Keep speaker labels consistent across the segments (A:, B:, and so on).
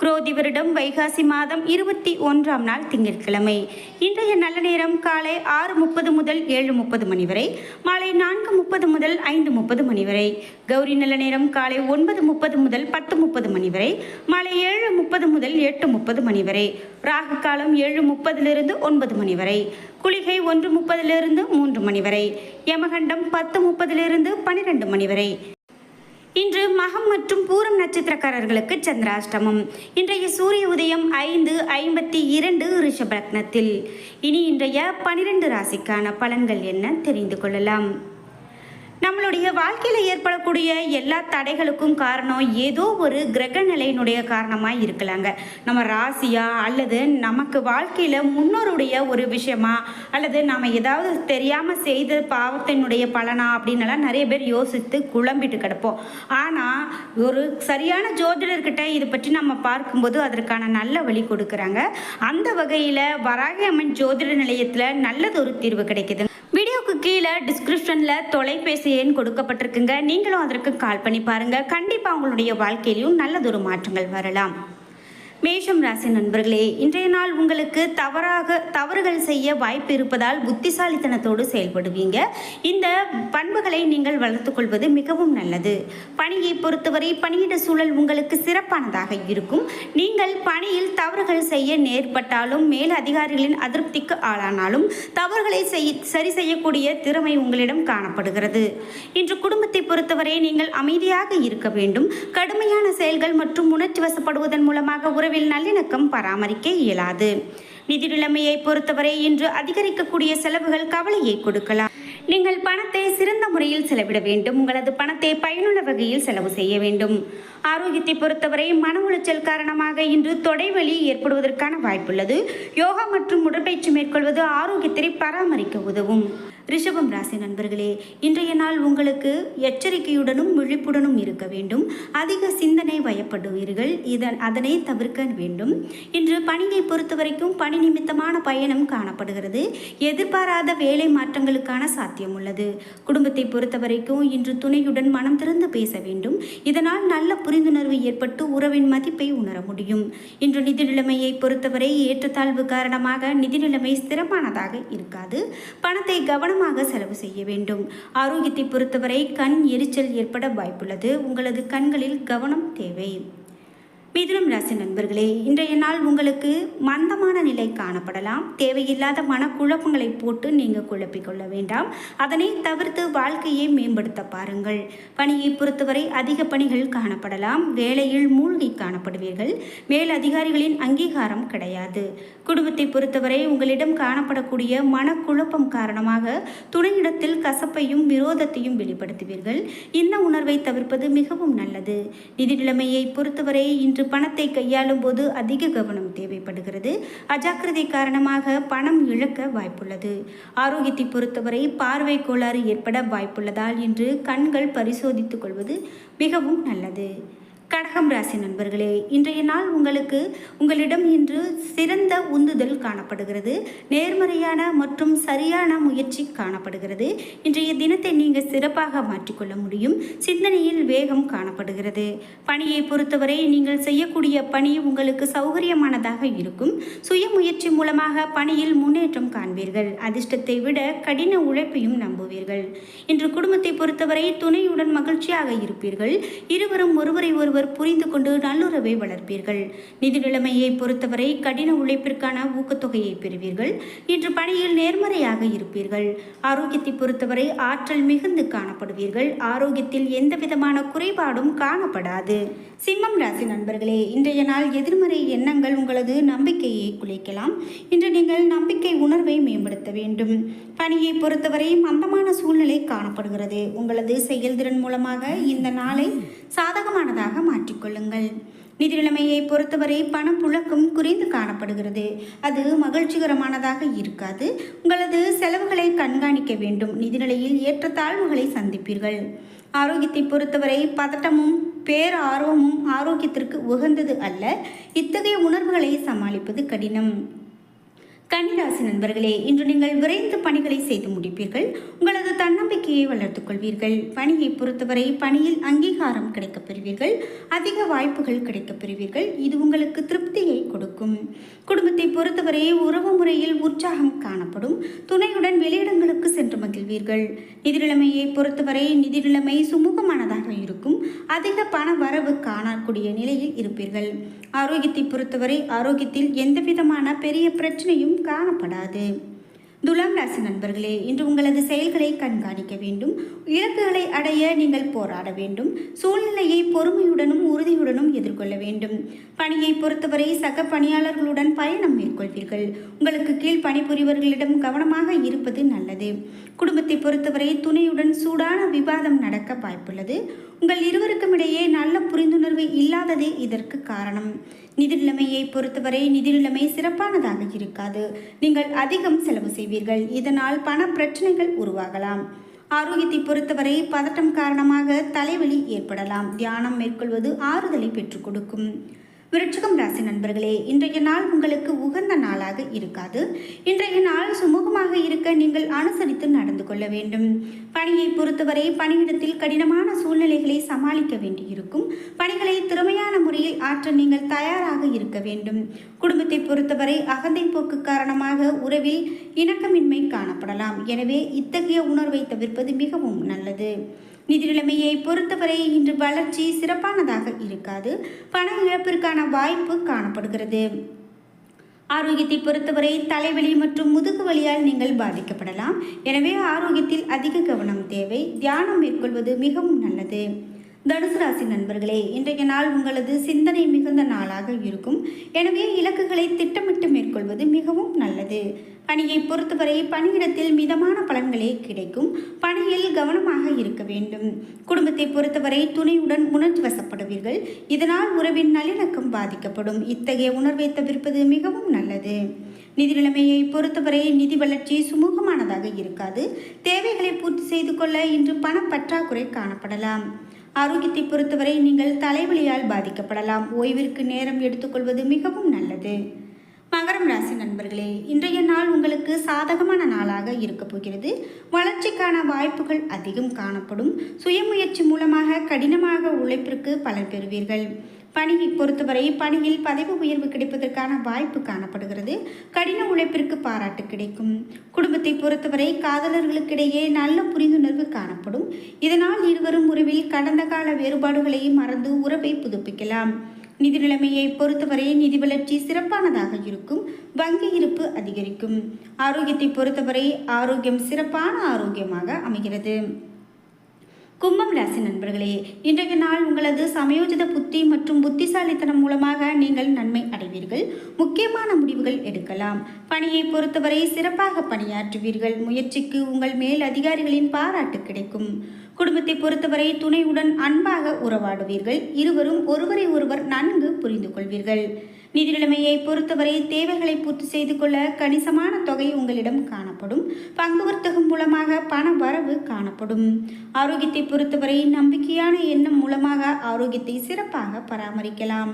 A: குரோதி வருடம் வைகாசி மாதம் இருபத்தி ஒன்றாம் நாள் திங்கட்கிழமை. இன்றைய நல்ல நேரம் காலை ஆறு முப்பது முதல் ஏழு முப்பது மணி வரை மாலை நான்கு முப்பது முதல் ஐந்து முப்பது மணி வரை கௌரி நல்ல நேரம் காலை ஒன்பது முப்பது முதல் பத்து முப்பது மணி வரை மாலை ஏழு முப்பது முதல் எட்டு முப்பது மணி வரை ராகு காலம் ஏழு முப்பதிலிருந்து ஒன்பது மணி வரை குளிகை ஒன்று முப்பதிலிருந்து மூன்று மணி வரை யமகண்டம் பத்து முப்பதிலிருந்து பன்னிரெண்டு மணி வரை. இன்று மகம் மற்றும் பூரம் நட்சத்திரக்காரர்களுக்கு சந்திராஷ்டமம். இன்றைய சூரிய உதயம் ஐந்து ஐம்பத்தி இரண்டு ரிஷபரத்னத்தில் இனி இன்றைய பனிரெண்டு ராசிக்கான பலன்கள் என்ன தெரிந்து கொள்ளலாம். நம்மளுடைய வாழ்க்கையில் ஏற்படக்கூடிய எல்லா தடைகளுக்கும் காரணம் ஏதோ ஒரு கிரக நிலையினுடைய காரணமாக இருக்கலாங்க. நம்ம ராசியா அல்லது நமக்கு வாழ்க்கையில் முன்னோருடைய ஒரு விஷயமா அல்லது நம்ம ஏதாவது தெரியாமல் செய்த பாவத்தினுடைய பலனா அப்படின்னலாம் நிறைய பேர் யோசித்து குழம்பிட்டு கிடப்போம். ஆனால் ஒரு சரியான ஜோதிடர்கிட்ட இதை பற்றி நம்ம பார்க்கும்போது அதற்கான நல்ல வழி கொடுக்குறாங்க. அந்த வகையில் வராகி அம்மன் ஜோதிட நிலையத்தில் நல்லதொரு தீர்வு கிடைக்குது கீழே டிஸ்கிரிப்ஷனில் தொலைபேசி எண் கொடுக்கப்பட்டிருக்குங்க. நீங்களும் அதற்கு கால் பண்ணி பாருங்கள் கண்டிப்பாக உங்களுடைய வாழ்க்கையிலையும் நல்லதொரு மாற்றங்கள் வரலாம். மேஷம் ராசி நண்பர்களே இன்றைய நாள் உங்களுக்கு தவறாக தவறுகள் செய்ய வாய்ப்பு இருப்பதால் புத்திசாலித்தனத்தோடு செயல்படுவீங்க. இந்த பண்புகளை நீங்கள் வளர்த்துக்கொள்வது மிகவும் நல்லது. பணியை பொறுத்தவரை பணியிட சூழல் உங்களுக்கு சிறப்பானதாக இருக்கும். நீங்கள் பணியில் தவறுகள் செய்ய நேர்பட்டாலும் மேல் அதிகாரிகளின் அதிருப்திக்கு ஆளானாலும் தவறுகளை செய் சரி செய்யக்கூடிய திறமை உங்களிடம் காணப்படுகிறது. இன்று குடும்பத்தை பொறுத்தவரை நீங்கள் அமைதியாக இருக்க வேண்டும். கடுமையான செயல்கள் மற்றும் உணர்ச்சி வசப்படுவதன் மூலமாக உறவில் நல்லிணக்கம் பராமரிக்க இயலாது. நிதி நிலைமையை பொறுத்தவரை இன்று அதிகரிக்கக்கூடிய செலவுகள் கவலையை கொடுக்கலாம். நீங்கள் பணத்தை சிறந்த முறையில் செலவிட வேண்டும். உங்களது பணத்தை பயனுள்ள வகையில் செலவு செய்ய வேண்டும். ஆரோக்கியத்தை பொறுத்தவரை மன உளைச்சல் காரணமாக இன்று தொடைவலி ஏற்படுவதற்கான வாய்ப்புள்ளது. யோகா மற்றும் உடற்பயிற்சி மேற்கொள்வது ஆரோக்கியத்தை பராமரிக்க உதவும். ரிஷபம் ராசி நண்பர்களே இன்றைய நாள் உங்களுக்கு எச்சரிக்கையுடனும் விழிப்புடனும் இருக்க வேண்டும். அதிக சிந்தனை வயப்படுவீர்கள். இதன் அதனை தவிர்க்க வேண்டும். இன்று பணியை பொறுத்த வரைக்கும் பணி நிமித்தமான பயணம் காணப்படுகிறது. எதிர்பாராத வேலை மாற்றங்களுக்கான சாத்தியம் உள்ளது. குடும்பத்தை பொறுத்த வரைக்கும் இன்று துணையுடன் மனம் திறந்து பேச வேண்டும். இதனால் நல்ல புரிந்துணர்வு ஏற்பட்டு உறவின் மதிப்பை உணர முடியும். இன்று நிதி நிலைமையை பொறுத்தவரை ஏற்றத்தாழ்வு காரணமாக நிதி நிலைமை ஸ்திரமானதாக இருக்காது. பணத்தை கவனம் கவனமாக செலவு செய்ய வேண்டும். ஆரோக்கியத்தை பொறுத்தவரை கண் எரிச்சல் ஏற்பட வாய்ப்புள்ளது. உங்களது கண்களில் கவனம் தேவை. மிதுனம் ராசி நண்பர்களே இன்றைய நாள் உங்களுக்கு மந்தமான நிலை காணப்படலாம். தேவையில்லாத மனக்குழப்பங்களை போட்டு நீங்கள் குழப்பிக்கொள்ள வேண்டாம். அதனை தவிர்த்து வாழ்க்கையை மேம்படுத்த பாருங்கள். பணியை பொறுத்தவரை அதிக பணிகள் காணப்படலாம். வேலையில் மூழ்கி காணப்படுவீர்கள். மேல் அதிகாரிகளின் அங்கீகாரம் கிடையாது. குடும்பத்தை பொறுத்தவரை உங்களிடம் காணப்படக்கூடிய மனக்குழப்பம் காரணமாக துணையிடத்தில் கசப்பையும் விரோதத்தையும் வெளிப்படுத்துவீர்கள். இந்த உணர்வை தவிர்ப்பது மிகவும் நல்லது. நிதி நிலைமையை பொறுத்தவரை இன்று பணத்தை கையாளும் போது அதிக கவனம் தேவைப்படுகிறது. அஜாக்கிரதை காரணமாக பணம் இழக்க வாய்ப்புள்ளது. ஆரோக்கியத்தை பொறுத்தவரை பார்வை கோளாறு ஏற்பட வாய்ப்புள்ளதால் இன்று கண்கள் பரிசோதித்துக் கொள்வது மிகவும் நல்லது. கடகம் ராசி நண்பர்களே இன்றைய நாள் உங்களுக்கு உங்களிடம் இன்று சிறந்த உந்துதல் காணப்படுகிறது. நேர்மறையான மற்றும் சரியான முயற்சி காணப்படுகிறது. இன்றைய தினத்தை நீங்கள் சிறப்பாக மாற்றிக்கொள்ள முடியும். சிந்தனையில் வேகம் காணப்படுகிறது. பணியை பொறுத்தவரை நீங்கள் செய்யக்கூடிய பணி உங்களுக்கு சௌகரியமானதாக இருக்கும். சுய முயற்சி மூலமாக பணியில் முன்னேற்றம் காண்பீர்கள். அதிர்ஷ்டத்தை விட கடின உழைப்பையும் நம்புவீர்கள். இன்று குடும்பத்தை பொறுத்தவரை துணையுடன் மகிழ்ச்சியாக இருப்பீர்கள். இருவரும் ஒருவரை ஒருவர் புரிந்து கொண்டு நல்லுறவை வளர்ப்பீர்கள். நிதி நிலைமையை பொறுத்தவரை கடின உழைப்பிற்கான ஊக்கத்தொகையை பெறுவீர்கள். இன்று பணியில் நேர்மறையாக இருப்பீர்கள். ஆரோக்கியத்தை பொறுத்தவரை ஆற்றல் மிகுந்து காணப்படுவீர்கள். ஆரோக்கியத்தில் எந்த விதமான குறைபாடும் காணப்படாது. சிம்மம் ராசி நண்பர்களே இன்றைய நாள் எதிர்மறை எண்ணங்கள் உங்களது நம்பிக்கையை குலைக்கலாம். இன்று நீங்கள் நம்பிக்கை உணர்வை மேம்படுத்த வேண்டும். பணியை பொறுத்தவரை மந்தமான சூழ்நிலை காணப்படுகிறது. உங்களது செயல்திறன் மூலமாக இந்த நாளை சாதகமானதாக மாற்றிக்கொள்ளுங்கள் நிதிநிலைமையை பொறுத்தவரை பணம் புழக்கம் குறைந்து காணப்படுகிறது. அது மகிழ்ச்சிகரமானதாக இருக்காது. உங்களது செலவுகளை கண்காணிக்க வேண்டும். நிதிநிலையில் ஏற்றத்தாழ்வுகளை சந்திப்பீர்கள். ஆரோக்கியத்தை பொறுத்தவரை பதட்டமும் பேர் ஆர்வமும் ஆரோக்கியத்திற்கு உகந்தது அல்ல. இத்தகைய உணர்வுகளை சமாளிப்பது கடினம். கன்னிராசி நண்பர்களே இன்று நீங்கள் விரைந்து பணிகளை செய்து முடிப்பீர்கள். உங்களது தன்னம்பிக்கையை வளர்த்துக் கொள்வீர்கள். பணியை பொறுத்தவரை பணியில் அங்கீகாரம் கிடைக்கப் பெறுவீர்கள். அதிக வாய்ப்புகள் கிடைக்கப் பெறுவீர்கள். இது உங்களுக்கு திருப்தியை கொடுக்கும். குடும்பத்தை பொறுத்தவரை உறவு முறையில் உற்சாகம் காணப்படும். துணையுடன் வெளியிடங்களுக்கு சென்று மகிழ்வீர்கள். நிதிநிலைமையை பொறுத்தவரை நிதி நிலைமை சுமூகமானதாக இருக்கும். அதிக பண வரவு காணக்கூடிய நிலையில் இருப்பீர்கள். ஆரோக்கியத்தை பொறுத்தவரை ஆரோக்கியத்தில் எந்தவிதமான பெரிய பிரச்சனையும் காணப்படாது. துலாம் ராசி நண்பர்களே இன்று உங்களது செயல்களை கண்காணிக்க வேண்டும். இலக்குகளை அடைய நீங்கள் போராட வேண்டும். சூழ்நிலையை பொறுமையுடனும் உறுதியுடனும் எதிர்கொள்ள வேண்டும். பணியை பொறுத்தவரை சக பணியாளர்களுடன் பயணம் மேற்கொள்வீர்கள். உங்களுக்கு கீழ் பணிபுரிவர்களிடம் கவனமாக இருப்பது நல்லது. குடும்பத்தை பொறுத்தவரை துணையுடன் சூடான விவாதம் நடக்க வாய்ப்புள்ளது. உங்கள் இருவருக்கும் இடையே நல்ல புரிந்துணர்வு இல்லாததே இதற்கு காரணம். நிதி நிலைமையை பொறுத்தவரை நிதி நிலைமை சிறப்பானதாக இருக்காது. நீங்கள் அதிகம் செலவு செய்வீர்கள். இதனால் பண பிரச்சனைகள் உருவாகலாம். ஆரோக்கியத்தை பொறுத்தவரை பதட்டம் காரணமாக தலைவலி ஏற்படலாம். தியானம் மேற்கொள்வது ஆறுதலை பெற்றுக் கொடுக்கும். விருட்சிகம் ராசி நண்பர்களே இன்றைய நாள் உங்களுக்கு உகந்த நாளாக இருக்காது. இன்றைய நாள் சுமூகமாக இருக்க நீங்கள் அனுசரித்து நடந்து கொள்ள வேண்டும். பணியை பொறுத்தவரை பணியிடத்தில் கடினமான சூழ்நிலைகளை சமாளிக்க வேண்டியிருக்கும். பணிகளை திறமையான முறையில் ஆற்ற நீங்கள் தயாராக இருக்க வேண்டும். குடும்பத்தை பொறுத்தவரை அகந்தை போக்கு காரணமாக உறவில் இணக்கமின்மை காணப்படலாம். எனவே இத்தகைய உணர்வை தவிர்ப்பது மிகவும் நல்லது. நிதி நிலைமையை பொறுத்தவரை இன்று வளர்ச்சி சிறப்பானதாக இருக்காது. பண இழப்பிற்கான வாய்ப்பு காணப்படுகிறது. ஆரோக்கியத்தை பொறுத்தவரை தலைவலி மற்றும் முதுகு வலியால் நீங்கள் பாதிக்கப்படலாம். எனவே ஆரோக்கியத்தில் அதிக கவனம் தேவை. தியானம் மேற்கொள்வது மிகவும் நல்லது. தனுசு ராசி நண்பர்களே இன்றைய நாள் உங்களது சிந்தனை மிகுந்த நாளாக இருக்கும். எனவே இலக்குகளை திட்டமிட்டு மேற்கொள்வது மிகவும் நல்லது. பணியை பொறுத்தவரை பணியிடத்தில் மிதமான பலன்களே கிடைக்கும். பணியில் கவனமாக இருக்க வேண்டும். குடும்பத்தை பொறுத்தவரை துணையுடன் உணர்ச்சி வசப்படுவீர்கள். இதனால் உறவின் நல்லிணக்கம் பாதிக்கப்படும். இத்தகைய உணர்வை தவிர்ப்பது மிகவும் நல்லது. நிதி நிலைமையை பொறுத்தவரை நிதி வளர்ச்சி சுமூகமானதாக இருக்காது. தேவைகளை பூர்த்தி செய்து கொள்ள இன்று பண பற்றாக்குறை காணப்படலாம். ஆரோக்கியத்தை பொறுத்தவரை நீங்கள் தலைவலியால் பாதிக்கப்படலாம். ஓய்விற்கு நேரம் எடுத்துக்கொள்வது மிகவும் நல்லது. மகரம் ராசி நண்பர்களே இன்றைய நாள் உங்களுக்கு சாதகமான நாளாக இருக்க போகிறது. வளர்ச்சிக்கான வாய்ப்புகள் அதிகம் காணப்படும். சுயமுயற்சி மூலமாக கடினமாக உழைப்பிற்கு பலன் பெறுவீர்கள். பணியை பொறுத்தவரை பணியில் பதவி உயர்வு கிடைப்பதற்கான வாய்ப்பு காணப்படுகிறது. கடின உழைப்பிற்கு பாராட்டு கிடைக்கும். குடும்பத்தை பொறுத்தவரை காதலர்களுக்கிடையே நல்ல புரிந்துணர்வு காணப்படும். இதனால் இருவரும் உறவில் கடந்த கால வேறுபாடுகளை மறந்து உறவை புதுப்பிக்கலாம். நிதி நிலைமையை பொறுத்தவரை நிதி வளர்ச்சி சிறப்பானதாக இருக்கும். வங்கி இருப்பு அதிகரிக்கும். ஆரோக்கியத்தை பொறுத்தவரை ஆரோக்கியம் சிறப்பான ஆரோக்கியமாக அமைகிறது. கும்பம் ராசி நண்பர்களே இன்றைய நாள் உங்களது சமயோஜித புத்தி மற்றும் புத்திசாலித்தனம் மூலமாக நீங்கள் நன்மை அடைவீர்கள். முக்கியமான முடிவுகள் எடுக்கலாம். பணியை பொறுத்தவரை சிறப்பாக பணியாற்றுவீர்கள். முயற்சிக்கு உங்கள் மேல் அதிகாரிகளின் பாராட்டு கிடைக்கும். குடும்பத்தை பொறுத்தவரை துணையுடன் அன்பாக உறவாடுவீர்கள். இருவரும் ஒருவரை ஒருவர் நன்கு புரிந்து கொள்வீர்கள். நிதி நிலைமையை பொறுத்தவரை தேவைகளை பூர்த்தி செய்து கொள்ள கணிசமான தொகை உங்களிடம் காணப்படும். பங்கு வர்த்தகம் மூலமாக பண வரவு காணப்படும். ஆரோக்கியத்தை பொறுத்தவரை நம்பிக்கையான எண்ணம் மூலமாக ஆரோக்கியத்தை சிறப்பாக பராமரிக்கலாம்.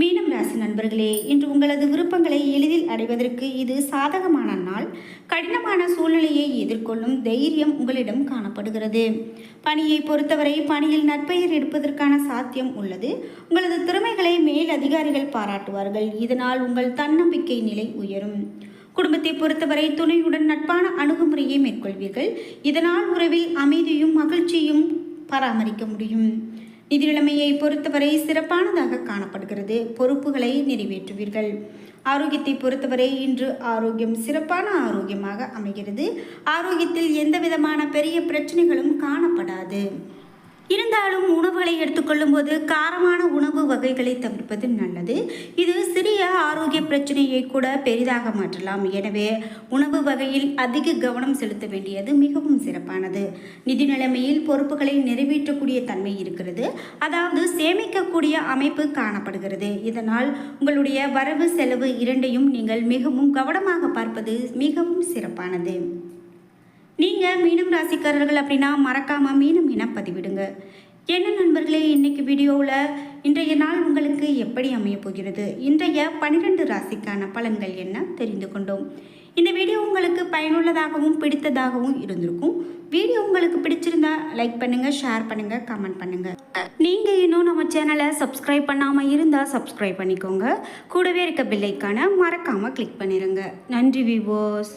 A: மீனம் ராசி நண்பர்களே இன்று உங்களது விருப்பங்களை எளிதில் அடைவதற்கு இது சாதகமான நாள். கடினமான சூழ்நிலையை எதிர்கொள்ளும் தைரியம் உங்களிடம் காணப்படுகிறது. பணியை பொறுத்தவரை பணியில் நற்பெயர் எடுப்பதற்கான சாத்தியம் உள்ளது. உங்களது திறமைகளை மேல் அதிகாரிகள் பாராட்டுவார்கள். இதனால் உங்கள் தன்னம்பிக்கை நிலை உயரும். குடும்பத்தை பொறுத்தவரை துணையுடன் நட்பான அணுகுமுறையை மேற்கொள்வீர்கள். இதனால் உறவில் அமைதியும் மகிழ்ச்சியும் பராமரிக்க முடியும். நிதிநிலைமையை பொறுத்தவரை சிறப்பானதாக காணப்படுகிறது. பொறுப்புகளை நிறைவேற்றுவீர்கள். ஆரோக்கியத்தை பொறுத்தவரை இன்று ஆரோக்கியம் சிறப்பான ஆரோக்கியமாக அமைகிறது. ஆரோக்கியத்தில் எந்த விதமான பெரிய பிரச்சனைகளும் காணப்படாது. இருந்தாலும் உணவுகளை எடுத்துக்கொள்ளும் போது காரமான உணவு வகைகளை தவிர்ப்பது நல்லது. இது சிறிய ஆரோக்கிய பிரச்சனையை கூட பெரிதாக மாற்றலாம். எனவே உணவு வகையில் அதிக கவனம் செலுத்த வேண்டியது மிகவும் சிறப்பானது. நிதி நிலைமையில் பொறுப்புகளை நிறைவேற்றக்கூடிய தன்மை இருக்கிறது. அதாவது சேமிக்கக்கூடிய அமைப்பு காணப்படுகிறது. இதனால் உங்களுடைய வரவு செலவு இரண்டையும் நீங்கள் மிகவும் கவனமாக பார்ப்பது மிகவும் சிறப்பானது. நீங்கள் மீனம் ராசிக்காரர்கள் அப்படின்னா மறக்காமல் மீனம் என பதிவிடுங்க. என்ன நண்பர்களே இன்னைக்கு வீடியோவில் இன்றைய நாள் உங்களுக்கு எப்படி அமைய போகிறது? இன்றைய பன்னிரெண்டு ராசிக்கான பலன்கள் என்ன தெரிந்து கொண்டோம். இந்த வீடியோ உங்களுக்கு பயனுள்ளதாகவும் பிடித்ததாகவும் இருந்திருக்கும். வீடியோ உங்களுக்கு பிடிச்சிருந்தா லைக் பண்ணுங்கள் ஷேர் பண்ணுங்கள் கமெண்ட் பண்ணுங்கள் நீங்கள் இன்னும் நம்ம சேனலை சப்ஸ்கிரைப் பண்ணாமல் இருந்தால் சப்ஸ்கிரைப் பண்ணிக்கோங்க. கூடவே இருக்க பில்லைக்கான மறக்காமல் கிளிக் பண்ணிடுங்க நன்றி விவோஸ்